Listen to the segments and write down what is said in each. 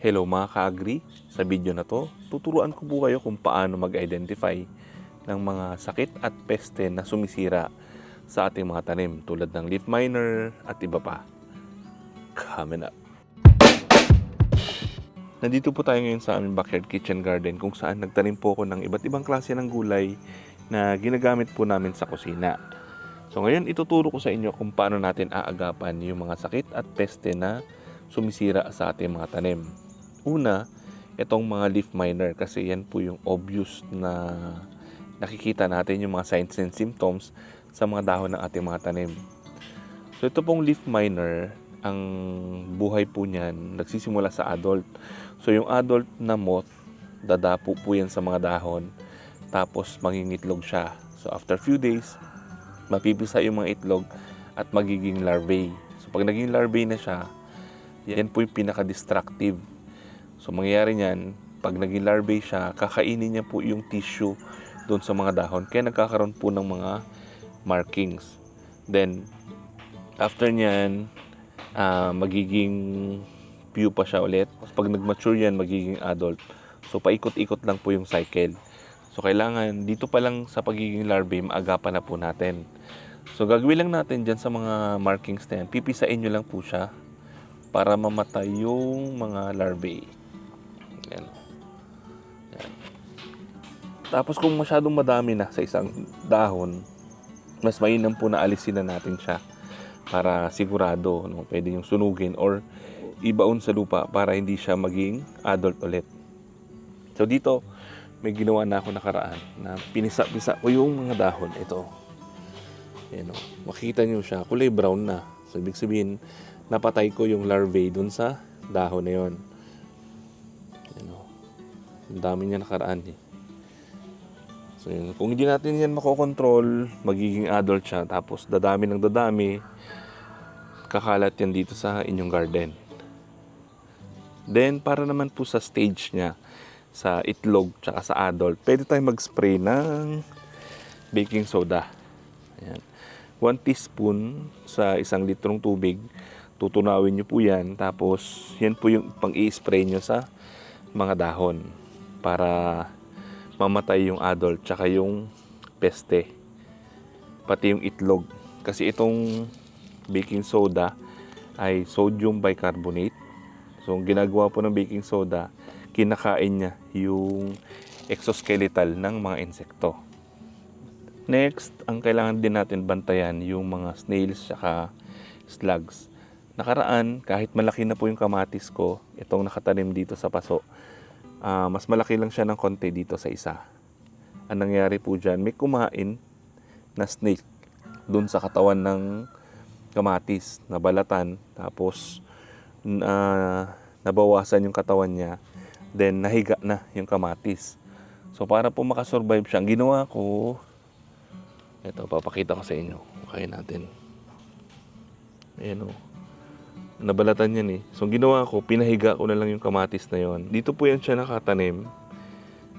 Hello mga ka-agri, sa video na to, tuturuan ko po kayo kung paano mag-identify ng mga sakit at peste na sumisira sa ating mga tanim tulad ng leaf miner at iba pa. Coming up. Nandito po tayo ngayon sa aming backyard kitchen garden kung saan nagtanim po ako ng iba't ibang klase ng gulay na ginagamit po namin sa kusina. So ngayon ituturo ko sa inyo kung paano natin aagapan yung mga sakit at peste na sumisira sa ating mga tanim. Una, itong mga leaf miner kasi yan po yung obvious na nakikita natin yung mga signs and symptoms sa mga dahon ng ating mga tanim. So ito pong leaf miner, ang buhay po niyan nagsisimula sa adult. So yung adult na moth, dadapo po yan sa mga dahon tapos mangingitlog siya. So after few days, mapipisa yung mga itlog at magiging larvae. So pag naging larvae na siya, yan po yung pinaka-destructive. So mangyayari niyan, pag naging larvae siya, kakainin niya po yung tissue doon sa mga dahon. Kaya nagkakaroon po ng mga markings. Then, after niyan, ah, magiging pupa siya ulit. Pag nag-mature yan, magiging adult. So paikot-ikot lang po yung cycle. So kailangan dito pa lang sa pagiging larvae, maagapan na po natin. So gagawin lang natin dyan sa mga markings na yan, pipisain nyo lang po siya para mamatay yung mga larvae. Yan. Yan. Tapos kung masyadong madami na sa isang dahon, mas mainam po na alisin na natin siya para sigurado no, pwede yung sunugin or ibaon sa lupa para hindi siya maging adult ulit. So dito, may ginawa na ako nakaraan na pinisa-pisa ko yung mga dahon. Ito. Yan o. Makikita nyo siya, kulay brown na. So ibig sabihin, napatay ko yung larvae dun sa dahon na yun. Ang dami niya nakaraan eh. So yun, kung hindi natin yan makokontrol, magiging adult siya, tapos dadami ng dadami, kakalat yan dito sa inyong garden. Then, para naman po sa stage niya, sa itlog tsaka sa adult, pwede tayong mag-spray ng baking soda. Ayan. 1 teaspoon sa isang litrong tubig, tutunawin nyo po yan, tapos yan po yung pang i-spray nyo sa mga dahon para mamatay yung adult tsaka yung peste pati yung itlog. Kasi itong baking soda ay sodium bicarbonate. So ang ginagawa po ng baking soda kinakain niya yung exoskeletal ng mga insekto. Next ang kailangan din natin bantayan yung mga snails tsaka slugs. Nakaraan kahit malaki na po yung kamatis ko itong nakatanim dito sa paso Ah, mas malaki lang siya ng konti dito sa isa. Ang nangyari po dyan, may kumain na snake dun sa katawan ng kamatis na balatan. Tapos, na nabawasan yung katawan niya. Then, nahiga na yung kamatis. So, para po makasurvive siya, ang ginawa ko, ito, papakita ko sa inyo. Okay natin. Ayan o nabalatan yan eh. So, ginawa ko, pinahiga ko na lang yung kamatis na yon. Dito po yan siya nakatanim.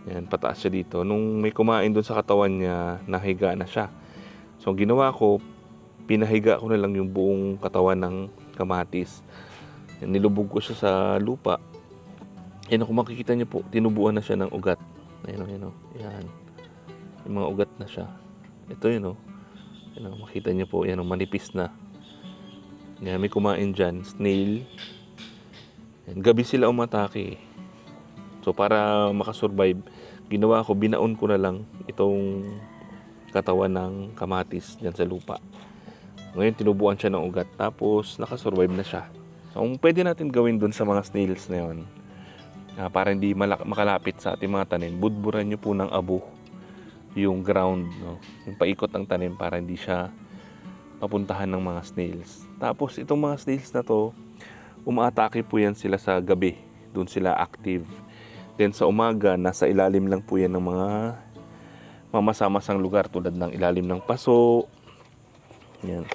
Yan, pataas siya dito. Nung may kumain doon sa katawan niya, nahiga na siya. So, ginawa ko, pinahiga ko na lang yung buong katawan ng kamatis. Yan, nilubog ko siya sa lupa. Yan, kung makikita niyo po, tinubuan na siya ng ugat. Ayan o, yan o. Yan. Yung mga ugat na siya. Ito yun o. Yan o, makita niyo po, yan o, manipis na. Yan, may kumain dyan, snail. Yan, gabi sila umatake. So, para makasurvive, ginawa ko, binaon ko na lang itong katawan ng kamatis dyan sa lupa. Ngayon, tinubuan siya ng ugat. Tapos, nakasurvive na siya. So, ang pwede natin gawin dun sa mga snails na yun, ah, para hindi malak- makalapit sa ating mga tanim, budburan nyo po ng abo yung ground, no? yung paikot ng tanim para hindi siya mapuntahan ng mga snails. Tapos itong mga snails na to, umaatake po yan sila sa gabi. Doon sila active. Then sa umaga, nasa ilalim lang po yan ng mga mamasa-masang lugar tulad ng ilalim ng paso. Yan.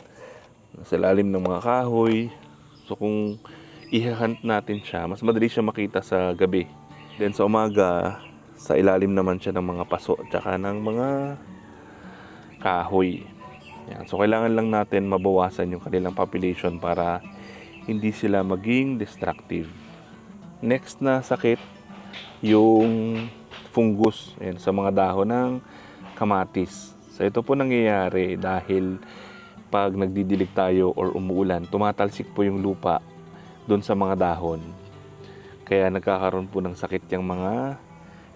Nasa ilalim ng mga kahoy. So kung ihahunt natin siya, mas madali siya makita sa gabi. Then sa umaga, sa ilalim naman siya ng mga paso at saka ng mga kahoy. Yan. So, kailangan lang natin mabawasan yung kanilang population para hindi sila maging destructive. Next na sakit, yung fungus ayan, sa mga dahon ng kamatis. So ito po nangyayari dahil pag nagdidilig tayo or umuulan, tumatalsik po yung lupa doon sa mga dahon. Kaya nagkakaroon po ng sakit yung mga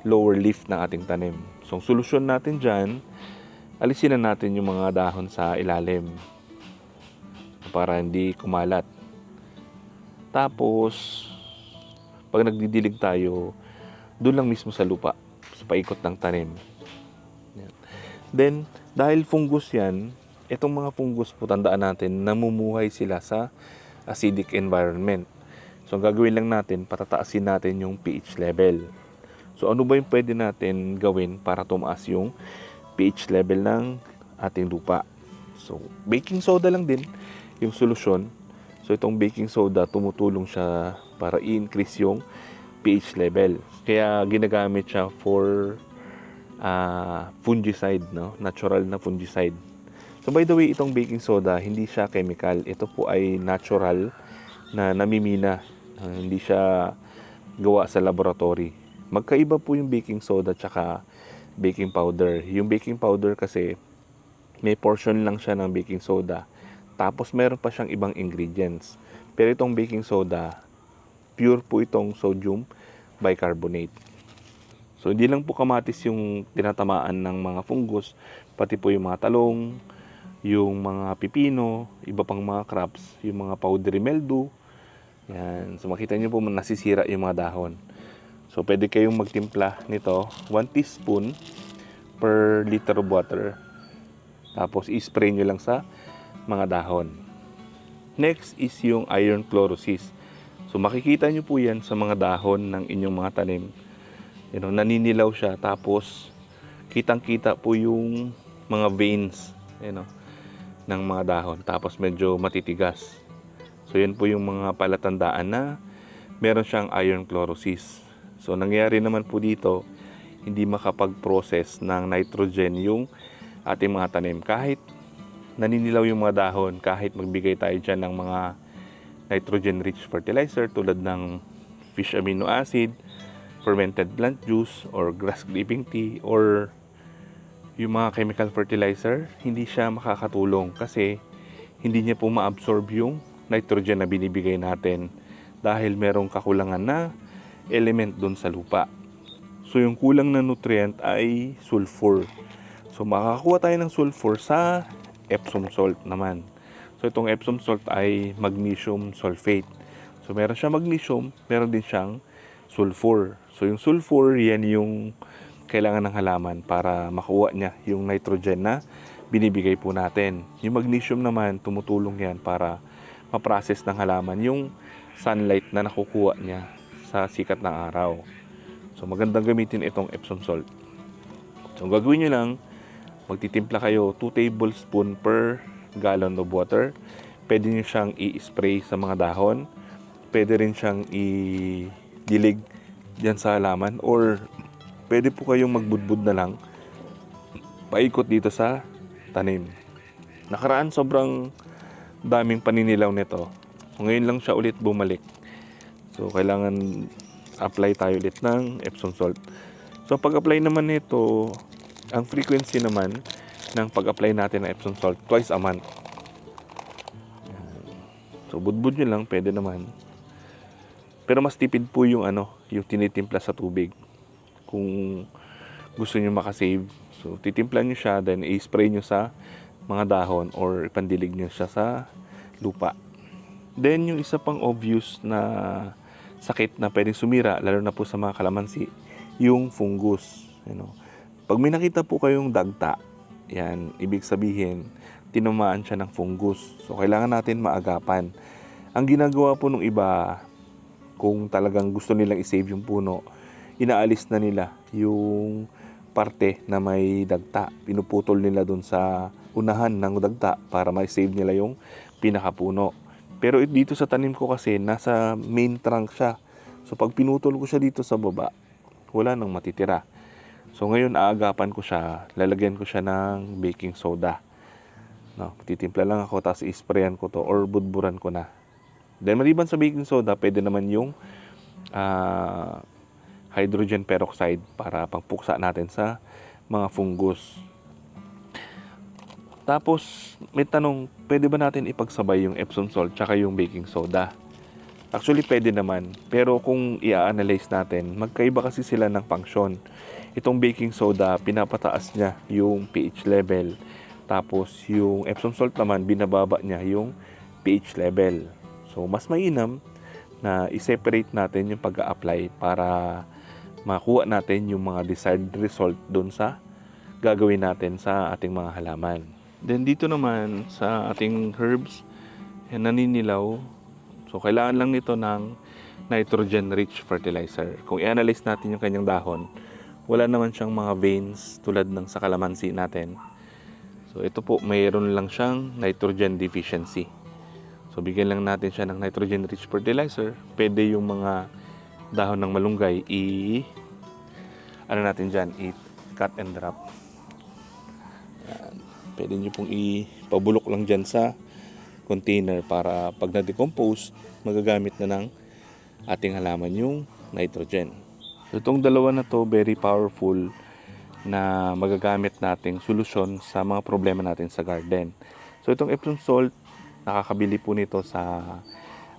lower leaf ng ating tanim. So ang solusyon natin dyan, alisin na natin yung mga dahon sa ilalim para hindi kumalat. Tapos, pag nagdidilig tayo, doon lang mismo sa lupa, sa paikot ng tanim. Then, dahil fungus yan, itong mga fungus po, tandaan natin, namumuhay sila sa acidic environment. So, ang gagawin lang natin, patataasin natin yung pH level. So, ano ba yung pwede natin gawin para tumaas yung pH level ng ating lupa? So, baking soda lang din yung solusyon. So, itong baking soda, tumutulong siya para i-increase yung pH level. Kaya ginagamit siya for ah, fungicide, no? natural na fungicide. So by the way, itong baking soda, hindi siya chemical. Ito po ay natural na namimina. Ah, hindi siya gawa sa laboratory. Magkaiba po yung baking soda tsaka baking powder. Yung baking powder kasi may portion lang siya ng baking soda. Tapos meron pa siyang ibang ingredients. Pero itong baking soda, pure po itong sodium bicarbonate. So hindi lang po kamatis yung tinatamaan ng mga fungus, pati po yung mga talong, yung mga pipino, iba pang mga crops, yung mga powdery mildew. Yan. So makita niyo po nasisira yung mga dahon. So pwede kayong magtimpla nito, 1 teaspoon per liter of water. Tapos i-spray nyo lang sa mga dahon. Next is yung iron chlorosis. So makikita nyo po yan sa mga dahon ng inyong mga tanim. You know, naninilaw siya tapos kitang-kita po yung mga veins you know, ng mga dahon tapos medyo matitigas. So yan po yung mga palatandaan na meron siyang iron chlorosis. So nangyari naman po dito, hindi makapag-process ng nitrogen yung ating mga tanim. Kahit naninilaw yung mga dahon, kahit magbigay tayo dyan ng mga nitrogen-rich fertilizer tulad ng fish amino acid, fermented plant juice, or grass clipping tea, or yung mga chemical fertilizer, hindi siya makakatulong kasi hindi niya po ma-absorb yung nitrogen na binibigay natin dahil merong kakulangan na element doon sa lupa. So yung kulang na nutrient ay sulfur. So makakakuha tayo ng sulfur sa Epsom salt naman. So itong Epsom salt ay magnesium sulfate. So meron siyang magnesium, meron din siyang sulfur. So yung sulfur, yan yung kailangan ng halaman para makuha niya yung nitrogen na binibigay po natin. Yung magnesium naman, tumutulong yan para ma-process ng halaman yung sunlight na nakukuha niya sa sikat ng araw. So magandang gamitin itong Epsom salt. So ang gagawin nyo lang, magtitimpla kayo 2 tablespoon per gallon of water. Pwede nyo siyang i-spray sa mga dahon. Pwede rin siyang i-dilig dyan sa halaman. Or pwede po kayong magbudbud na lang paikot dito sa tanim. Nakaraan sobrang daming paninilaw nito. So, ngayon lang siya ulit bumalik. So kailangan apply tayo ulit ng Epsom salt. So pag-apply naman nito, ang frequency naman ng pag-apply natin ng Epsom salt twice a month. So budbud nyo lang, pwede naman. Pero mas tipid po yung ano, yung tinitimpla sa tubig. Kung gusto nyo makasave. So titimpla nyo siya, then i-spray nyo sa mga dahon or ipandilig nyo siya sa lupa. Then yung isa pang obvious na sakit na pwedeng sumira, lalo na po sa mga kalamansi, yung fungus. You know. Pag may nakita po kayong dagta, yan, ibig sabihin, tinamaan siya ng fungus. So, kailangan natin maagapan. Ang ginagawa po ng iba, kung talagang gusto nilang isave yung puno, inaalis na nila yung parte na may dagta. Pinuputol nila dun sa unahan ng dagta para ma-save nila yung pinakapuno. Pero dito sa tanim ko kasi, nasa main trunk siya. So pag pinutol ko siya dito sa baba, wala nang matitira. So ngayon aagapan ko siya, lalagyan ko siya ng baking soda. No, titimpla lang ako tapos isprayan ko to or budburan ko na. Then maliban sa baking soda, pwede naman yung ah, hydrogen peroxide para pangpuksa natin sa mga fungus. Tapos, may tanong, pwede ba natin ipagsabay yung Epsom salt tsaka yung baking soda? Actually, pwede naman. Pero kung i-analyze natin, magkaiba kasi sila ng function. Itong baking soda, pinapataas niya yung pH level. Tapos, yung Epsom salt naman, binababa niya yung pH level. So, mas mainam na i-separate natin yung pag apply para makuha natin yung mga desired result doon sa gagawin natin sa ating mga halaman. Then dito naman sa ating herbs, yan, naninilaw. So kailangan lang nito ng nitrogen-rich fertilizer. Kung i-analyze natin yung kanyang dahon, wala naman siyang mga veins tulad ng sa kalamansi natin. So ito po, mayroon lang siyang nitrogen deficiency. So bigyan lang natin siya ng nitrogen-rich fertilizer. Pwede yung mga dahon ng malunggay i ano natin dyan, i cut and drop. Pwede nyo pong ipabulok lang dyan sa container para pag na-decompose, magagamit na ng ating halaman yung nitrogen. So itong dalawa na to, very powerful na magagamit nating solusyon sa mga problema natin sa garden. So itong Epsom salt, nakakabili po nito sa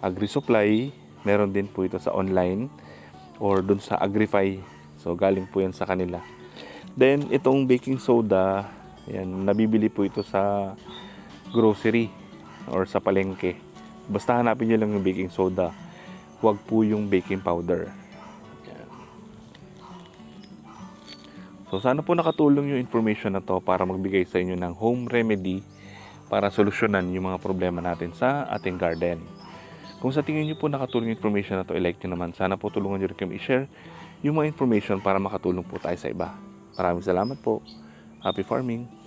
AgriSupply, meron din po ito sa online or dun sa Agrify. So galing po yan sa kanila. Then itong baking soda, yan, nabibili po ito sa grocery or sa palengke. Basta hanapin nyo lang yung baking soda. Huwag po yung baking powder. So sana po nakatulong yung information na to para magbigay sa inyo ng home remedy para solusyonan yung mga problema natin sa ating garden. Kung sa tingin nyo po nakatulong yung information na to, i-like nyo naman. Sana po tulungan nyo rin kami i-share yung mga information para makatulong po tayo sa iba. Maraming salamat po. Happy farming!